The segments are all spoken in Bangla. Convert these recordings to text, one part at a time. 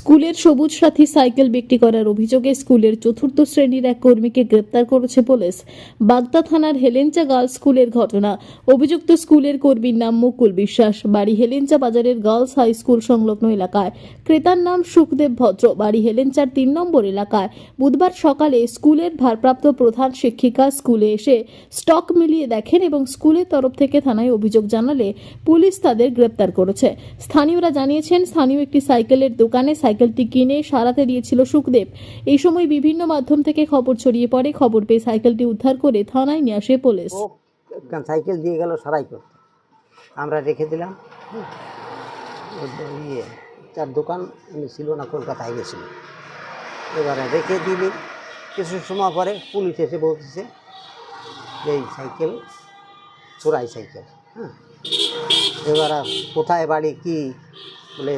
স্কুলের সবুজ সাথী সাইকেল বিক্রি করার অভিযোগে স্কুলের চতুর্থ শ্রেণির এক কর্মীকে গ্রেপ্তার করেছে পুলিশ। বাগদা থানার হেলেঞ্চা গার্লস স্কুলের ঘটনা। অভিযুক্ত স্কুলের কর্মীর নাম মুকুল বিশ্বাস। বাড়ি হেলেঞ্চা বাজারের গার্লস হাই স্কুল সংলগ্ন এলাকায়। ক্রেতার নাম সুখদেব ভদ্র। বাড়ি হেলেঞ্চার তিন নম্বর এলাকায়। বুধবার সকালে স্কুলের ভারপ্রাপ্ত প্রধান শিক্ষিকা স্কুলে এসে স্টক মিলিয়ে দেখেন এবং স্কুলের তরফ থেকে থানায় অভিযোগ জানালে পুলিশ তাদের গ্রেপ্তার করেছে। স্থানীয়রা জানিয়েছেন, স্থানীয় একটি সাইকেলের দোকানে সাইকেলটি কিনে সারাতে দিয়েছিল সুখদেব। এই সময় বিভিন্ন মাধ্যম থেকে খবর ছড়িয়ে পড়ে। খবর পেয়ে সাইকেলটি উদ্ধার করে থানায় নিয়ে আসে পুলিশ। সাইকেল দিয়ে গেল সারাই করতে। আমরা রেখে দিলাম। ইয়ে তার দোকান ছিল না, কলকাতায় গেছিল। এবারে রেখে দিলি। কিছু সময় পরে পুলিশ এসে বলতেছে যে এই সাইকেল, চোরাই সাইকেল হ্যাঁ? এবার কোথায়, বাড়ি কি, বলে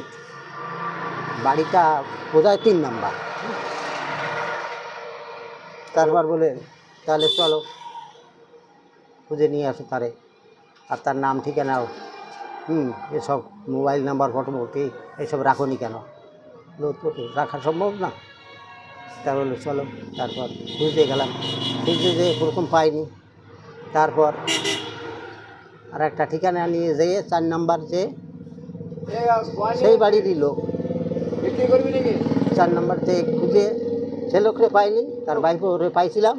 বাড়িটা বোধহয় তিন নাম্বার। তারপর বলে, তাহলে চলো, খুঁজে নিয়ে আসো তারে। আর তার নাম, ঠিকানাও, হুম, এসব মোবাইল নাম্বার ফটোমুটি এসব রাখনি কেন? রাখা সম্ভব না। তা বলল চলো, তারপর খুঁজতে গেলাম। খুঁজতে যেয়ে প্রথম পাইনি। তারপর আর একটা ঠিকানা নিয়ে যেয়ে, চার নাম্বার যে, সেই বাড়িরই লোক। চার নম্বরতে খুঁজে সে লোকরে পাইনি তার বাইকে ওরে পাইছিলাম।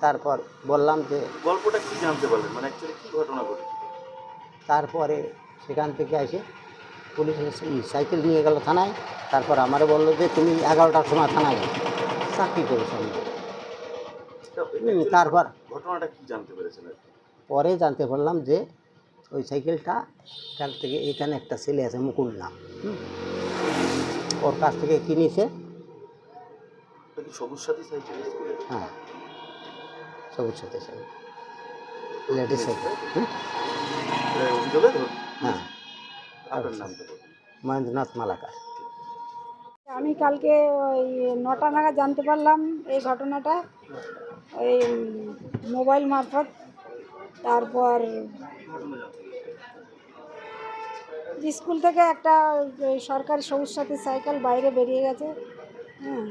তারপর বললাম যে গল্পটা কি জানতে পারলেন? মানে অ্যাকচুয়ালি কি ঘটনা ঘটেছে? তারপরে সেখান থেকে এসে পুলিশ সাইকেল নিয়ে গেল থানায়। তারপর আমারও বলল যে তুমি এগারোটার সময় থানায় চাকরি করেছ আমি তারপর ঘটনাটা কি জানতে পেরেছেন পরে জানতে পারলাম যে ওই সাইকেলটা কাল থেকে এখানে একটা ছেলে আছে মুকুল নাম। হুম। ওর কাছ থেকে কিনেছে। সবুজ সাথী সাইকেল হ্যাঁ। সবুজ সাথে সাইকেল লেডিস সাইকেল হুম? হ্যাঁ। মহেন্দ্রনাথ মালাকার। আমি কালকে ওই নটা নাগাদ জানতে পারলাম এই ঘটনাটা। ওই মোবাইল মারফত তারপর স্কুল থেকে একটা সরকারি সবুজ সাথী সাইকেল বাইরে বেরিয়ে গেছে হ্যাঁ।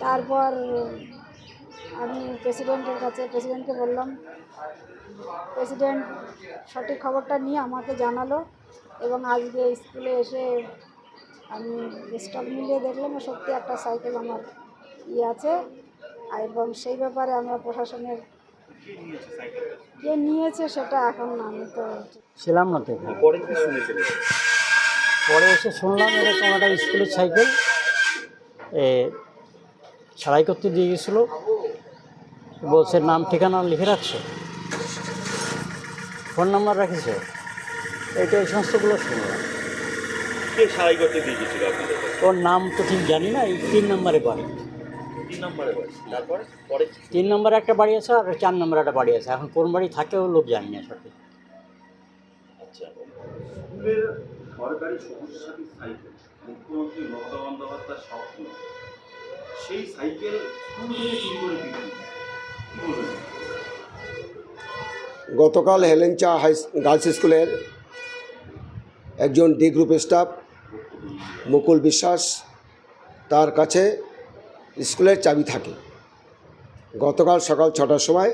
তারপর, আমি প্রেসিডেন্টের কাছে, প্রেসিডেন্টকে বললাম, প্রেসিডেন্ট সঠিক খবরটা নিয়ে আমাকে জানালো এবং আজকে স্কুলে এসে আমি স্টক মিলিয়ে দেখলাম সত্যি একটা সাইকেল আমার ইয়ে আছে এবং সেই ব্যাপারে আমরা প্রশাসনের কে নিয়েছে সেটা এখন আমি তো ছিলাম না তো পরে কি পরে এসে শুনলাম এরকম একটা স্কুলের সাইকেল এ ছাড়াই করতে দিয়ে গেছিল। বলছে নাম ঠিকানা লিখে রাখছে? ফোন নাম্বার রাখিছে? এটা এই সমস্তগুলো শুনলাম। কে সারাই করতে দিয়ে গেছিল আপনাদের? ওর নাম তো ঠিক জানি না এই তিন নম্বরে বাড়ি। নম্বরে বাড়ি তারপরে পরে তিন নম্বরে একটা বাড়ি আছে আর চার নম্বরে একটা বাড়ি আছে। এখন কোন বাড়ি থাকেও লোক জানি না সঠিক। আচ্ছা সরকারি সবুজ সাইকেল মুখ্যমন্ত্রী মমতা বন্দ্যোপাধ্যায়ের স্বপ্ন। সেই সাইকেল স্কুল থেকে চুরি করে বিক্রি কি বলবেন? গতকাল হেলেঞ্চা হাই গার্লস স্কুলের একজন ডি গ্রুপ স্টাফ মুকুল বিশ্বাস তার কাছে স্কুলের চাবি থাকে। গতকাল সকাল ছটার সময়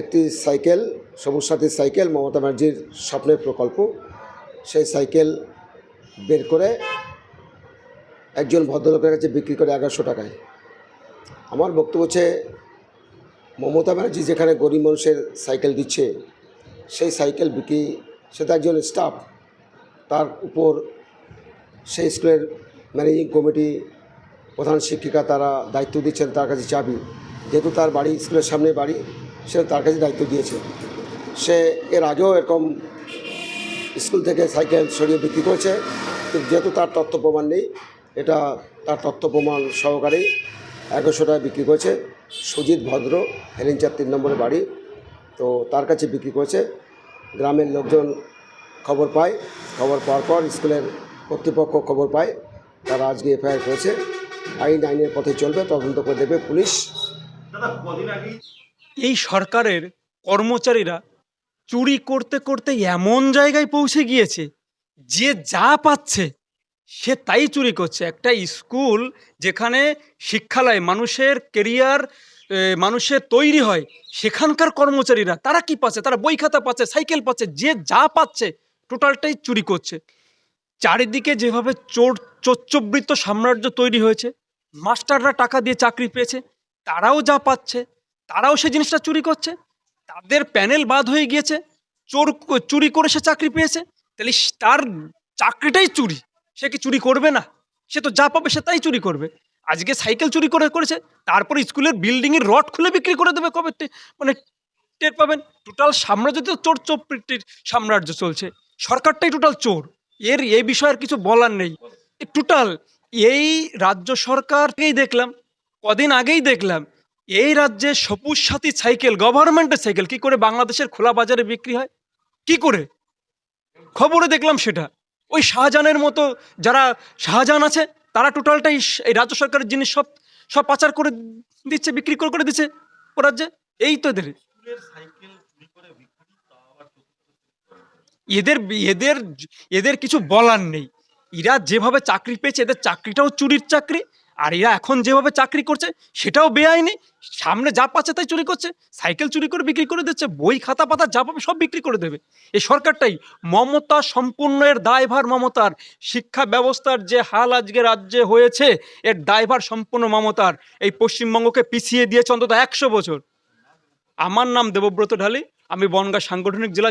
একটি সাইকেল সবুজ সাথীর সাইকেল, মমতা ব্যানার্জির স্বপ্নের প্রকল্প, সেই সাইকেল বের করে একজন ভদ্রলোকের কাছে বিক্রি করে এগারোশো টাকায়। আমার বক্তব্য হচ্ছে, মমতা ব্যানার্জি যেখানে গরিব মানুষের সাইকেল দিচ্ছে, সেই সাইকেল বিক্রি, সে তো একজন স্টাফ তার উপর সেই স্কুলের ম্যানেজিং কমিটি প্রধান শিক্ষিকা তারা দায়িত্ব দিচ্ছেন তার কাছে চাবি। যেহেতু তার বাড়ি, স্কুলের সামনে বাড়ি সে তার কাছে দায়িত্ব দিয়েছে। সে এর আগেও এরকম স্কুল থেকে সাইকেল সরিয়ে বিক্রি করেছে। যেহেতু তার তথ্য প্রমাণ নেই, এটা তার তথ্য প্রমাণ সহকারেই এগারোশো টাকা বিক্রি করেছে। সুজিত ভদ্র, হেলেঞ্চার তিন নম্বরের বাড়ি, তো তার কাছে বিক্রি করেছে। গ্রামের লোকজন খবর পায়। খবর পাওয়ার পর স্কুলের কর্তৃপক্ষ খবর পায়, তারা আজকে এফআইআর করেছে। আইন আইনের পথে চলবে তদন্ত করে দেবে পুলিশ। এই সরকারের কর্মচারীরা চুরি করতে করতে এমন জায়গায় পৌঁছে গিয়েছে যে যা পাচ্ছে সে তাই চুরি করছে। একটা স্কুল যেখানে শিক্ষালয় মানুষের কেরিয়ার মানুষের তৈরি হয় সেখানকার কর্মচারীরা তারা কি পাচ্ছে? তারা বই খাতা পাচ্ছে সাইকেল পাচ্ছে যে যা পাচ্ছে টোটালটাই চুরি করছে। চারিদিকে যেভাবে চোর চোচ্চবৃত্ত সাম্রাজ্য তৈরি হয়েছে। মাস্টাররা টাকা দিয়ে চাকরি পেয়েছে, তারাও যা পাচ্ছে, তারাও সে জিনিসটা চুরি করছে। তাদের প্যানেল বাদ হয়ে গিয়েছে, চোর চুরি করে সে চাকরি পেয়েছে। তাহলে তার চাকরিটাই চুরি। সে কি চুরি করবে না? সে তো যা পাবে সে তাই চুরি করবে। আজকে সাইকেল চুরি করে করেছে, তারপরে স্কুলের বিল্ডিংয়ের রড খুলে বিক্রি করে দেবে কবে মানে টের পাবেন? টোটাল সাম্রাজ্য তো চোর চোপড়িটির সাম্রাজ্য চলছে। সরকারটাই টোটাল চোর। এর এই বিষয়ে আর কিছু বলার নেই। টোটাল এই রাজ্য সরকারকেই দেখলাম, কদিন আগেই দেখলাম, এই রাজ্যে সবুজ সাথী সাইকেল গভর্নমেন্টের সাইকেল কি করে বাংলাদেশের খোলা বাজারে বিক্রি হয়? কি করে? খবরে দেখলাম সেটা। ওই শাহজাহানের মতো যারা শাহজাহান আছে, তারা টোটালটাই এই রাজ্য সরকারের জিনিস সব সব পাচার করে দিচ্ছে, বিক্রি করে করে দিচ্ছে ও রাজ্যে। এই তো এদের। এদের এদের এদের কিছু বলার নেই। এরা যেভাবে চাকরি পেয়েছে, এদের চাকরিটাও চুরির চাকরি, আর এরা এখন যেভাবে চাকরি করছে, সেটাও বেআইনি। সামনে যা পাচ্ছে তাই চুরি করছে, সাইকেল চুরি করে বিক্রি করে দিচ্ছে, বই, খাতা, পাতা, যা পাবে সব বিক্রি করে দেবে। এই সরকারটাই মমতা সম্পূর্ণ এর দায়ভার মমতার। শিক্ষা ব্যবস্থার যে হাল আজকে রাজ্যে হয়েছে, এর দায়ভার সম্পূর্ণ মমতার। এই পশ্চিমবঙ্গকে পিছিয়ে দিয়েছে অন্তত একশো বছর। আমার নাম দেবব্রত ঢালি, আমি বনগাঁ সাংগঠনিক জেলা